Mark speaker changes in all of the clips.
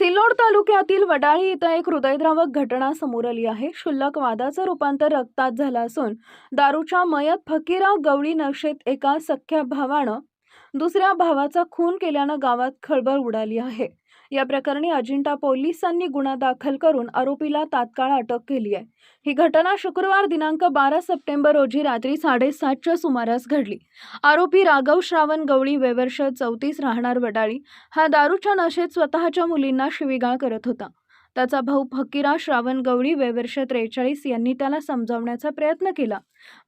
Speaker 1: सिल्लोड तालुक्यातील वडाळी इथं एक हृदयद्रावक घटना समोर आली आहे. क्षुल्लक वादाचं रूपांतर रक्तात झालं असून दारूच्या मयत फकीरा गवळी नशेत एका सख्या भावानं दुसऱ्या भावाचा खून केल्यानं गावात खळबळ उडाली आहे. या प्रकरणी अजिंठा पोलिसांनी गुन्हा दाखल करून आरोपीला तात्काळ अटक केली आहे. ही घटना शुक्रवार दिनांक बारा सप्टेंबर रोजी रात्री साडेसातच्या सुमारास घडली. आरोपी राघव श्रावण गवळी वेवर्ष चौतीस राहणार वडाळी हा दारूच्या नशेत स्वतःच्या मुलींना शिवीगाळ करत होता. त्याचा भाऊ फकीरा श्रावण गवळी वेवर्ष त्रेचाळीस यांनी त्याला समजावण्याचा प्रयत्न केला.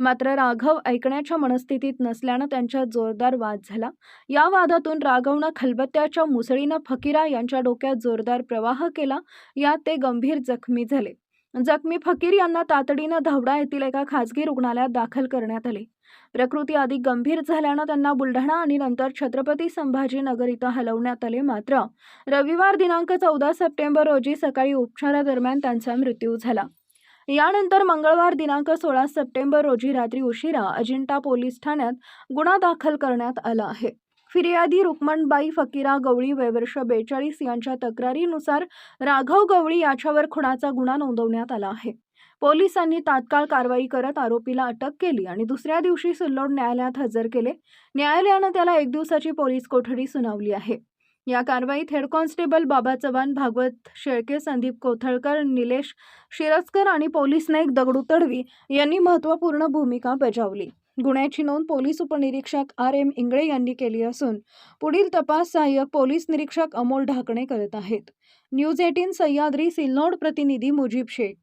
Speaker 1: मात्र राघव ऐकण्याच्या मनस्थितीत नसल्यानं त्यांच्यात जोरदार वाद झाला. या वादातून राघवनं खलबत्त्याच्या मुसळीनं फकीरा यांच्या डोक्यात जोरदार प्रवाह केला. यात ते गंभीर जखमी झाले. जखमी फकीर यांना तातडीनं धावडा येथील एका खासगी रुग्णालयात दाखल करण्यात आले. प्रकृती अधिक गंभीर झाल्यानं त्यांना बुलढाणा आणि नंतर छत्रपती संभाजीनगर इथं हलवण्यात आले. मात्र रविवार दिनांक चौदा सप्टेंबर रोजी सकाळी उपचारादरम्यान त्यांचा मृत्यू झाला. यानंतर मंगळवार दिनांक सोळा सप्टेंबर रोजी रात्री उशिरा अजिंठा पोलीस ठाण्यात गुन्हा दाखल करण्यात आला आहे. फिर्यादी रुक्मणबाई फकीरा गवळी वयवर्ष बेचाळीस यांच्या तक्रारीनुसार राघव गवळी याच्यावर खुणाचा गुन्हा नोंदवण्यात आला आहे. पोलिसांनी तात्काळ कारवाई करत आरोपीला अटक केली आणि दुसऱ्या दिवशी सिल्लोड न्यायालयात हजर केले. न्यायालयानं त्याला एक दिवसाची पोलीस कोठडी सुनावली आहे. या कारवाईत हेड कॉन्स्टेबल बाबा चव्हाण भागवत शेळके संदीप कोथळकर निलेश शिरस्कर आणि पोलीस नाईक दगडू तडवी यांनी महत्त्वपूर्ण भूमिका बजावली. गुन्ह्याची नोंद पोलीस उपनिरीक्षक आर एम इंगळे यांनी केली असून पुढील तपास सहाय्यक पोलीस निरीक्षक अमोल ढाकणे करत आहेत. न्यूज एटीन सह्याद्री सिल्लोड प्रतिनिधी मुजीब शेख